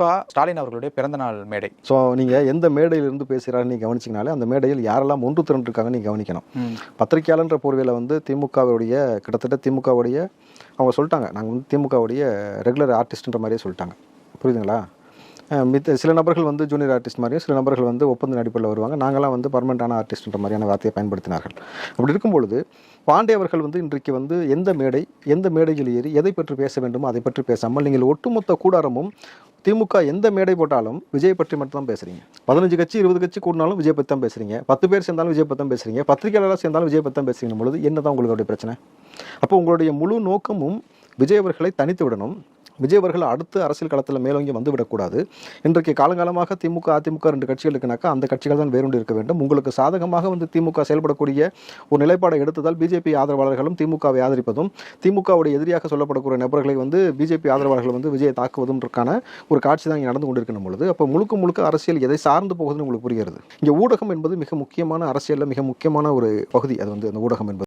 க ஸ்டாலின் அவர்களுடைய பிறந்தநாள் மேடை. ஸோ நீங்கள் எந்த மேடையிலிருந்து பேசுகிறாரு நீ கவனிச்சிங்கனாலே அந்த மேடையில் யாரெல்லாம் ஒன்று திரண்டிருக்காங்க நீ கவனிக்கணும். பத்திரிகையாளன்ற போர்வையில் வந்து திமுகவுடைய கிட்டத்தட்ட திமுகவுடைய அவங்க சொல்லிட்டாங்க. நாங்கள் வந்து திமுகவுடைய ரெகுலர் ஆர்டிஸ்ட்ன்ற மாதிரியே சொல்லிட்டாங்க. புரியுதுங்களா? மித்த சில நபர்கள் வந்து ஜூனியர் ஆர்டிஸ்ட் மாதிரியும் சில நபர்கள் வந்து ஒப்பந்த அடிப்படையில் வருவாங்க. நாங்களாம் வந்து பர்மனண்டான ஆர்டிஸ்ட்ன்ற மாதிரியான வார்த்தையை பயன்படுத்தினார்கள். அப்படி இருக்கும் பொழுது பாண்டே அவர்கள் வந்து இன்றைக்கு வந்து எந்த மேடை எந்த மேடையில் ஏறி எதை பற்றி பேச வேண்டுமோ அதை பற்றி பேசாமல் நீங்கள் ஒட்டுமொத்த கூடாரமும் திமுக எந்த மேடை போட்டாலும் விஜய் பற்றி மட்டும் தான் பேசுறீங்க. பதினஞ்சு கட்சி இருபது கட்சி கூடினாலும் விஜய் பற்றி தான் பேசுறீங்க. பத்து பேர் சேர்ந்தாலும் விஜய் பற்றி தான் பேசுறீங்க. பத்திரிகையாளராக சேர்ந்தாலும் விஜய் பற்றி தான் பேசுறீங்க. பொழுது என்னதான் உங்களுடைய பிரச்சனை? அப்போ உங்களுடைய முழு நோக்கமும் விஜய் அவர்களை தனித்து விடணும். விஜய் அவர்கள் அடுத்த அரசியல் களத்தில் மேலோங்கி வந்துவிடக்கூடாது. இன்றைக்கு காலங்காலமாக திமுக அதிமுக ரெண்டு கட்சிகள் இருக்குனாக்கா அந்த கட்சிகள் தான் வேறு இருக்க வேண்டும். உங்களுக்கு சாதகமாக வந்து திமுக செயல்படக்கூடிய ஒரு நிலைப்பாடை எடுத்ததால் பிஜேபி ஆதரவாளர்களும் திமுகவை ஆதரிப்பதும் திமுகவுடைய எதிரியாக சொல்லப்படக்கூடிய நபர்களை வந்து பிஜேபி ஆதரவாளர்கள் வந்து விஜயை தாக்குவதும்ன்றக்கான ஒரு காட்சி தான் இங்கே நடந்து கொண்டிருக்கணும் பொழுது அப்போ முழுக்க முழுக்க அரசியல் எதை சார்ந்து போகுதுன்னு உங்களுக்கு புரிகிறது? இங்கே ஊடகம் என்பது மிக முக்கியமான அரசியலில் மிக முக்கியமான ஒரு பகுதி. அது வந்து அந்த ஊடகம் என்பது.